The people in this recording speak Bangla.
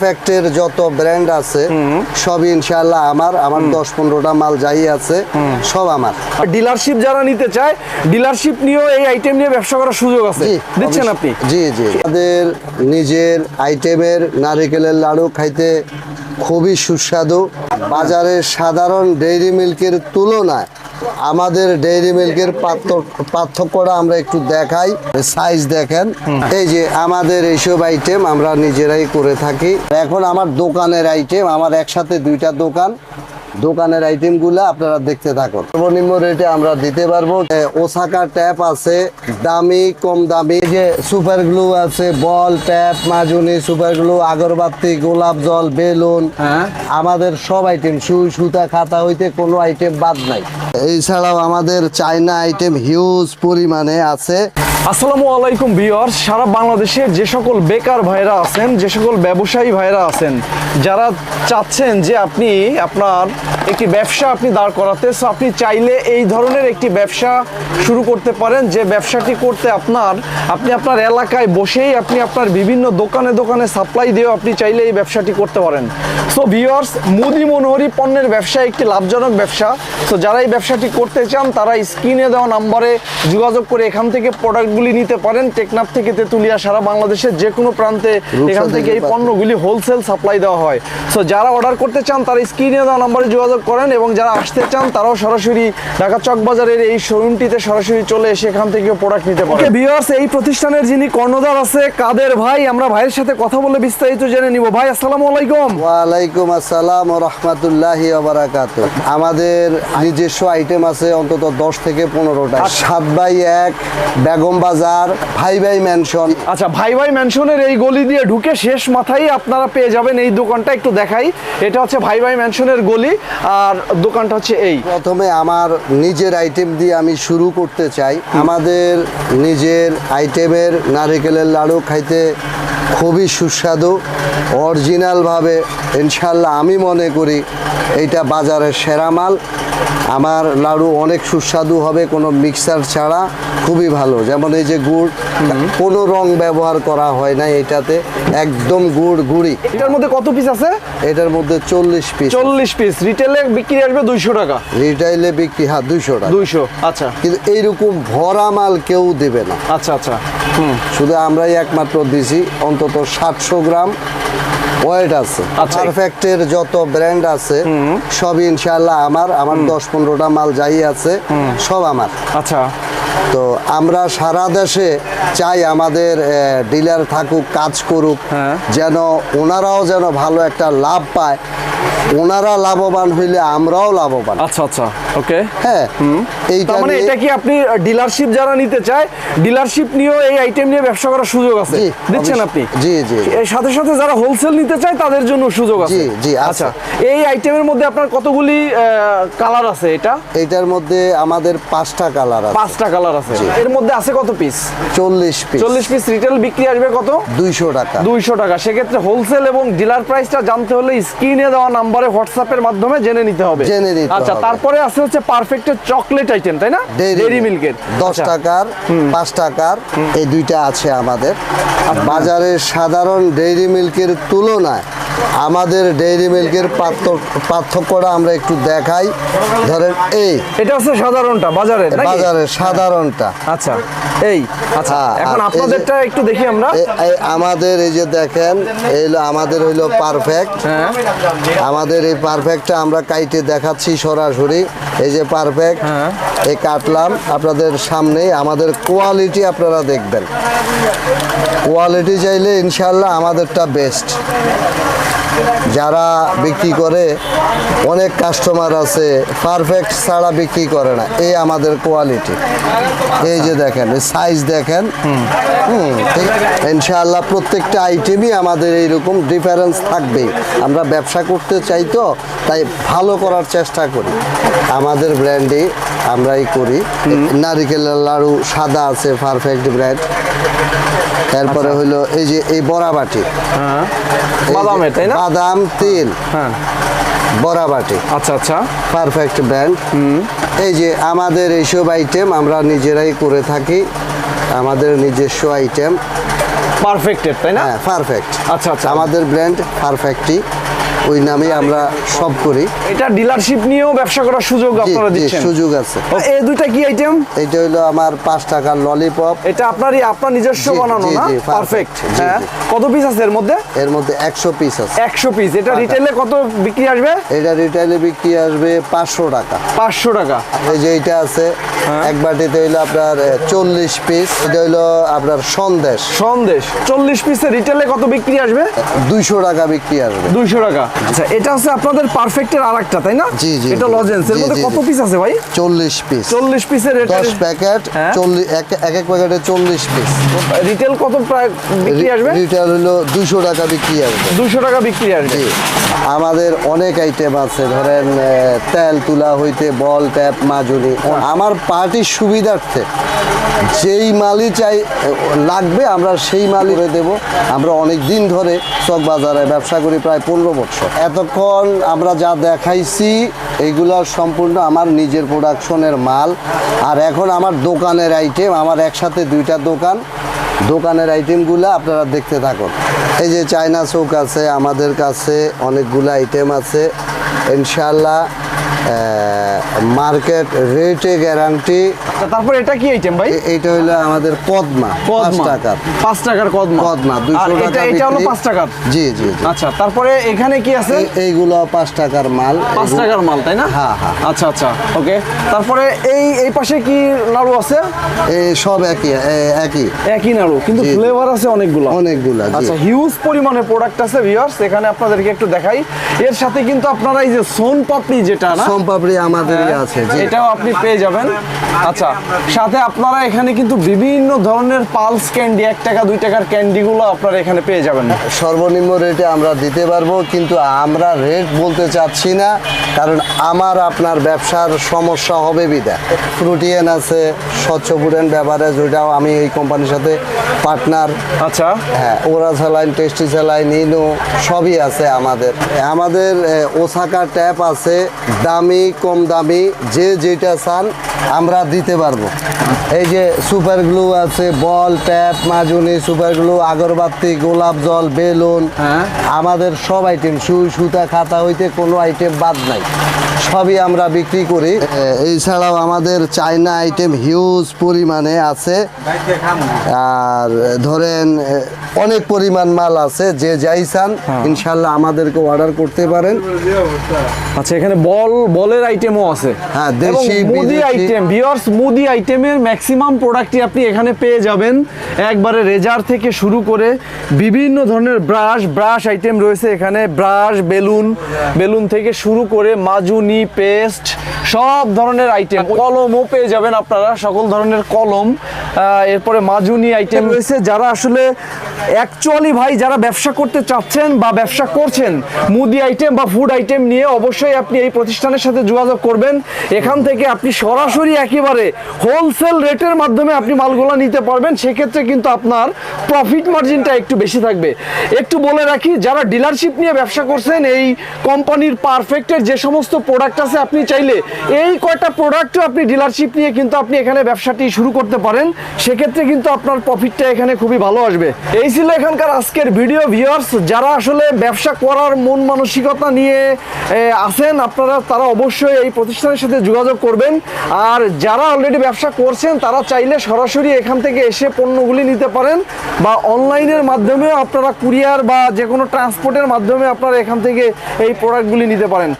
ফ্যাক্টের যত ব্র্যান্ড আছে সব ইনশাল্লাহ আমার আমার দশ পনেরোটা মাল যাই আছে সব আমার। ডিলারশিপ যারা নিতে চায় ডিলারশিপ নিয়েও এই আইটেম নিয়ে ব্যবসা করার সুযোগ আছে। দিচ্ছেন আপনি? জি জি। আমাদের নিজের আইটেমের নারিকেলের লাড়ু খাইতে খুবই সুস্বাদু। বাজারের সাধারণ ডেইরি মিল্কের তুলনায় আমাদের ডেইরি মিল্কের পার্থ- পার্থক্যটা আমরা একটু দেখাই। সাইজ দেখেন। এই যে আমাদের এইসব আইটেম আমরা নিজেরাই করে থাকি। এখন আমার দোকানের আইটেম আমার একসাথে দুইটা দোকান। দোকানের আইটেমগুলো আপনারা দেখতে থাকুন। সর্বনিম্ন রেটে আমরা দিতে পারব ওসাকা ট্যাপ আছে দামি কম দামি যে সুপার গ্লু আছে বল ট্যাপ মাজুনি সুপার গ্লু আগরবাতি গোলাপ জল বেলুন হ্যাঁ। আমাদের সব আইটেম সুই সুতা খাতা হইতে কোনো আইটেম বাদ নাই। এছাড়াও আমাদের চাইনা আইটেম হিউজ পরিমাণে আছে। আসসালামু আলাইকুম ভিউয়ার্স। সারা বাংলাদেশে যে সকল বেকার ভাইরা আছেন, যে সকল ব্যবসায়ী ভাইরা আছেন, যারা চাচ্ছেন যে আপনি আপনার একটি ব্যবসা আপনি দাঁড় করাতে সো আপনি চাইলে এই ধরনের একটি ব্যবসা শুরু করতে পারেন। যে ব্যবসাটি করতে আপনার, আপনি আপনার এলাকায় বসেই আপনি আপনার বিভিন্ন দোকানে দোকানে সাপ্লাই দিয়েও আপনি চাইলে এই ব্যবসাটি করতে পারেন। সো ভিউয়ার্স, মুদি মনোহরি পণ্যের ব্যবসা একটি লাভজনক ব্যবসা। সো যারা এই ব্যবসাটি করতে চান, তারা স্ক্রিনে দেওয়া নাম্বারে যোগাযোগ করে এখান থেকে প্রোডাক্টগুলি নিতে পারেন। টেকনাফ থেকে তেতুলিয়া সারা বাংলাদেশের যে কোনো প্রান্তে এখান থেকে এই পণ্যগুলি হোলসেল সাপ্লাই দেওয়া হয়। সো যারা অর্ডার করতে চান তারা স্ক্রিনে দেওয়া নাম্বারে যোগাযোগ করেন এবং যারা আসতে চান তারাও সরাসরি ঢাকা চক বাজারের এই শোরুমটিতে সরাসরি চলে এসে এখান থেকে প্রোডাক্ট নিতে পারেন। ভিউয়ার্স এই প্রতিষ্ঠানের যিনি কর্ণধার আছে কাদের ভাই? আমরা ভাইয়ের সাথে কথা বলে বিস্তারিত জেনে নিব। ভাই আসসালামু আলাইকুম। ওয়ালাইকুম আসসালাম ও রহমতুল্লাহি বারাকাত আমাদের নিজস্ব আইটেম আছে অন্তত দশ থেকে পনেরোটা। সাত বাই এক বেগম বাজার ভাই ভাই ম্যানশন আচ্ছা ভাই ভাই ম্যানশনের এই গলি দিয়ে ঢুকে শেষ মাথায় আপনারা পেয়ে যাবেন এই দোকানটা একটু দেখাই। এটা হচ্ছে ভাই ভাই ম্যানশনের গলি আর দোকানটা হচ্ছে এই। প্রথমে আমার নিজের আইটেম দিয়ে আমি শুরু করতে চাই। আমাদের নিজের আইটেমের নারিকেলের লাড়ু খাইতে খুবই সুস্বাদু অরিজিনালভাবে ইনশাল্লাহ আমি মনে করি এইটা বাজারের সেরা মাল। আমার লাড়ু অনেক সুস্বাদু হবে কোনো মিক্সার ছাড়া খুবই ভালো। যেমন এই যে গুড় কোনো রং ব্যবহার করা হয় না এটাতে একদম গুড় গুড়ি। এটার মধ্যে কত পিস আছে? এটার মধ্যে চল্লিশ পিস চল্লিশ পিস রিটেলে বিক্রি আসবে দুইশো টাকা। রিটেলে বিক্রি হ্যাঁ দুইশো টাকা। দুইশো আচ্ছা। কিন্তু এইরকম ভরা মাল কেউ দেবে না। আচ্ছা আচ্ছা। হুম। শুধু আমরাই একমাত্র দিছি অন্তত সাতশো গ্রাম। ওয়েট আছে। আচ্ছা। পারফেক্টের যত ব্র্যান্ড আছে সব ইনশাল্লাহ আমার। আমার দশ পনেরোটা মাল যাই আছে সব আমার। আচ্ছা। তো আমরা সারা দেশে চাই আমাদের ডিলার থাকুক কাজ করুক হ্যাঁ। যেন ওনারাও যেন ভালো একটা লাভ পায়। ওনারা লাভবান হইলে আমরাও লাভবান। আচ্ছা আচ্ছা ওকে। হ্যাঁ এইটা তার মানে এটা কি আপনি ডিলারশিপ যারা নিতে চায় ডিলারশিপ নিয়েও এই আইটেম নিয়ে ব্যবসা করার সুযোগ আছে? দিচ্ছেন আপনি? জি, জি। এর সাথে সাথে যারা হোলসেল নিতে চায় তাদের জন্য সুযোগ আছে। জি, জি, আচ্ছা এই আইটেমের মধ্যে আপনার কতগুলি কালার আছে এটা? এইটার মধ্যে আমাদের পাঁচটা কালার আছে। পাঁচটা কালার আছে। এর মধ্যে আছে কত পিস চল্লিশ পিস চল্লিশ পিস রিটেল বিক্রি আসবে কত? দুইশো টাকা। দুইশো টাকা। সেক্ষেত্রে হোলসেল এবং ডিলার প্রাইসটা জানতে হলে স্ক্রিনে দেওয়া নাম্বারে হোয়াটসঅ্যাপের মাধ্যমে জেনে নিতে হবে। জেনে নিতে আচ্ছা তারপরে আছে হচ্ছে পারফেক্ট চকলেট আইটেম তাই না? ডেরি মিল্কের দশ টাকার 5 টাকার এই দুইটা আছে আমাদের। বাজারে সাধারণ ডেইরি মিল্কের তুলনায় আমাদের ডেইরি মিল্কের পার্থ- পার্থক্যটা আমরা একটু দেখাই। ধরেন এই এটা হচ্ছে সাধারণটা বাজারে বাজারে সাধারণটা। আচ্ছা এই আচ্ছা হ্যাঁ, এখন আপনাদেরটা একটু দেখি আমরা। এই আমাদের এই যে দেখেন এই হলো আমাদের হইল পারফেক্ট হ্যাঁ। আমাদের এই পারফেক্টটা আমরা কাইটে দেখাচ্ছি সরাসরি। এই যে পারফেক্ট হ্যাঁ। এই কাটলাম। আপনাদের সামনে আমাদের কোয়ালিটি আপনারা দেখবেন। কোয়ালিটি চাইলে ইনশাল্লাহ আমাদেরটা বেস্ট যারা বিক্রি করে অনেক কাস্টমার আছে পারফেক্ট ছাড়া বিক্রি করে না। এই আমাদের কোয়ালিটি এই যে দেখেন সাইজ দেখেন। হুম। ইনশাআল্লাহ প্রত্যেকটা আইটেমই আমাদের এইরকম ডিফারেন্স থাকবেই। আমরা ব্যবসা করতে চাই তো তাই ভালো করার চেষ্টা করি। আমাদের ব্র্যান্ডে আমরাই করি। নারিকেলের লাড়ু সাদা আছে পারফেক্ট ব্র্যান্ড তারপরে হলো এই যে এই বড়া বাটি। বাদামের, তাই না? বাদাম তেল। হ্যাঁ। বড়াবাটি আচ্ছা আচ্ছা। পারফেক্ট ব্র্যান্ড এই যে আমাদের এইসব আইটেম আমরা নিজেরাই করে থাকি। আমাদের নিজস্ব আইটেম পারফেক্টেড তাই না? হ্যাঁ পারফেক্ট আচ্ছা আচ্ছা। আমাদের ব্র্যান্ড পারফেক্টই ওই নামে আমরা সব করি। এটা ডিলারশিপ নিয়েও ব্যবসা করার সুযোগ আপনারা দিচ্ছেন? সুযোগ আছে। এই দুইটা কি আইটেম এটা হইল আমার পাঁচ টাকার ললিপপ এটা আপনারই আপনার নিজস্ব বানানো না? পারফেক্ট হ্যাঁ। কত পিস আছে এর মধ্যে? এর মধ্যে একশো পিস আছে। একশো পিস এটা রিটেলে কত বিক্রি আসবে? এটা রিটাইলে বিক্রি আসবে পাঁচশো টাকা। পাঁচশো টাকা। এই যে এইটা আছে হ্যাঁ। এক বাটিতে হইল আপনার চল্লিশ পিস এটা হইল আপনার সন্দেশ। সন্দেশ। চল্লিশ পিসের রিটেলে কত বিক্রি আসবে? দুইশো টাকা বিক্রি আসবে। দুইশো টাকা। আচ্ছা এটা হচ্ছে আপনাদের পারফেক্টের আর একটা তাই না? জি, জি, এটা লজেন্স এর মধ্যে কত পিস আছে ভাই? চল্লিশ পিস চল্লিশ পিসের দশ প্যাকেট হ্যাঁ। চল্লিশ এক এক এক প্যাকেটে চল্লিশ পিস রিটেল কত প্রায় বিক্রি আসবে? রিটেল হলো টাকা বিক্রি আসবে। দুইশো টাকা বিক্রি আসবে। আমাদের অনেক আইটেম আছে ধরেন তেল তুলা হইতে বল ট্যাপ মাজুনি আমার পার্টির সুবিধার্থে যেই মালই চাই লাগবে আমরা সেই মালই দেব। আমরা অনেক দিন ধরে চক বাজারে ব্যবসা করি প্রায় পনেরো বছর। এতক্ষণ আমরা যা দেখাইছি এইগুলো সম্পূর্ণ আমার নিজের প্রোডাকশনের মাল। আর এখন আমার দোকানের আইটেম আমার একসাথে দুইটা দোকান। দোকানের আইটেমগুলো আপনারা দেখতে থাকুন। এই যে চায়না চৌক আছে, আমাদের কাছে অনেকগুলো আইটেম আছে। ইনশাল্লাহ মার্কেট রেটে গ্যারান্টি তারপর এটা কি আইটেম ভাই? এইটা হলো আমাদের পাঁচ কদমা। টাকার। পাঁচ টাকার কদমা। কদমা আর দুইশো এটা টাকা এটা হলো বিক্রি। পাঁচ টাকার? জি জি আচ্ছা তারপরে এখানে কি আছে? এই- এইগুলো পাঁচ টাকার মাল। পাঁচ টাকার মাল তাই না? হ্যাঁ, হ্যাঁ। আচ্ছা আচ্ছা ওকে। তারপরে এই এই পাশে কি নাড়ু আছে? এই সব একই একই। একই নাড়ু কিন্তু। ফ্লেভার আছে অনেকগুলো। অনেকগুলা জি। আচ্ছা হিউজ পরিমাণে প্রোডাক্ট আছে ভিউয়ার্স এখানে আপনাদেরকে একটু দেখাই। এর সাথে কিন্তু আপনারা এই যে সোন পাপড়ি যেটা না সোমপাপড়ি আমাদেরই আছে জি। এটাও আপনি পেয়ে যাবেন। আচ্ছা সাথে আপনারা এখানে কিন্তু বিভিন্ন ধরনের পালস ক্যান্ডি এক টাকা দুই টাকার ক্যান্ডিগুলো আপনারা এখানে পেয়ে যাবেন। সর্বনিম্ন রেটে আমরা দিতে পারব কিন্তু আমরা রেট বলতে চাচ্ছি না কারণ আমার আপনার ব্যবসার সমস্যা হবে বিদা। প্রোটিন আছে স্বচ্ছপুরেন ব্যাপারেজ ওইটাও আমি এই কোম্পানির সাথে পার্টনার আচ্ছা। হ্যাঁ ওরা স্যালাইন টেস্টি স্যালাইন ইনো সবই আছে আমাদের। আমাদের ওসাকা ট্যাপ আছে দামি কম দামি যে যেটা চান আমরা দিতে পারব। এই যে সুপার গ্লু আছে বল ট্যাপ মাজুনি সুপার গ্লু আগরবাতি গোলাপ জল বেলুন হ্যাঁ। আমাদের সব আইটেম সুই সুতা খাতা হইতে কোনো আইটেম বাদ নাই। সবই আমরা বিক্রি করি। এছাড়াও আমাদের চায়না আইটেম হিউজ পরিমাণে আছে। আর ধরেন অনেক পরিমাণ মাল আছে যে যাই চান ইনশাল্লাহ আমাদেরকে অর্ডার করতে পারেন। আচ্ছা এখানে বল বলের আইটেমও আছে। হ্যাঁ, দেশি, মুদি আইটেম ভিউয়ার্স মুদি আইটেমের ম্যাক্সিমাম প্রোডাক্টই আপনি এখানে পেয়ে যাবেন। একবারে রেজার থেকে শুরু করে বিভিন্ন ধরনের ব্রাশ ব্রাশ আইটেম রয়েছে এখানে। ব্রাশ, বেলুন বেলুন থেকে শুরু করে মাজুনি, পেস্ট, সব ধরনের আইটেম কলমও পেয়ে যাবেন আপনারা, সকল ধরনের কলম। এরপরে মাজুনি আইটেম রয়েছে। যারা আসলে অ্যাকচুয়ালি ভাই, যারা ব্যবসা করতে চাচ্ছেন বা ব্যবসা করছেন, মুদি আইটেম বা ফুড আইটেম নিয়ে অবশ্যই আপনি এই প্রতিষ্ঠানের সাথে যোগাযোগ করবেন। এখান থেকে আপনি সরাসরি একেবারে হোলসেল রেটের মাধ্যমে আপনি মালগুলো নিতে পারবেন। সেক্ষেত্রে কিন্তু আপনার প্রফিট মার্জিনটা একটু বেশি থাকবে। একটু বলে রাখি, যারা ডিলারশিপ নিয়ে ব্যবসা করছেন, এই কোম্পানির পারফেক্টের যে সমস্ত প্রোডাক্ট আছে, আপনি চাইলে এই কয়টা প্রোডাক্টও আপনি ডিলারশিপ নিয়ে কিন্তু আপনি এখানে ব্যবসাটি শুরু করতে পারেন। সেক্ষেত্রে কিন্তু আপনার প্রফিটটা এখানে খুবই ভালো আসবে। এই ছিল এখানকার আজকের ভিডিও ভিউয়ার্স যারা আসলে ব্যবসা করার মন মানসিকতা নিয়ে আছেন, আপনারা, তারা অবশ্যই এই প্রতিষ্ঠানের সাথে যোগাযোগ করবেন। আর যারা অলরেডি ব্যবসা করছেন, তারা চাইলে সরাসরি এখান থেকে এসে পণ্যগুলি নিতে পারেন বা অনলাইনের মাধ্যমেও আপনারা কুরিয়ার বা যে কোনো ট্রান্সপোর্টের মাধ্যমে আপনারা এখান থেকে এই প্রোডাক্টগুলি নিতে পারেন।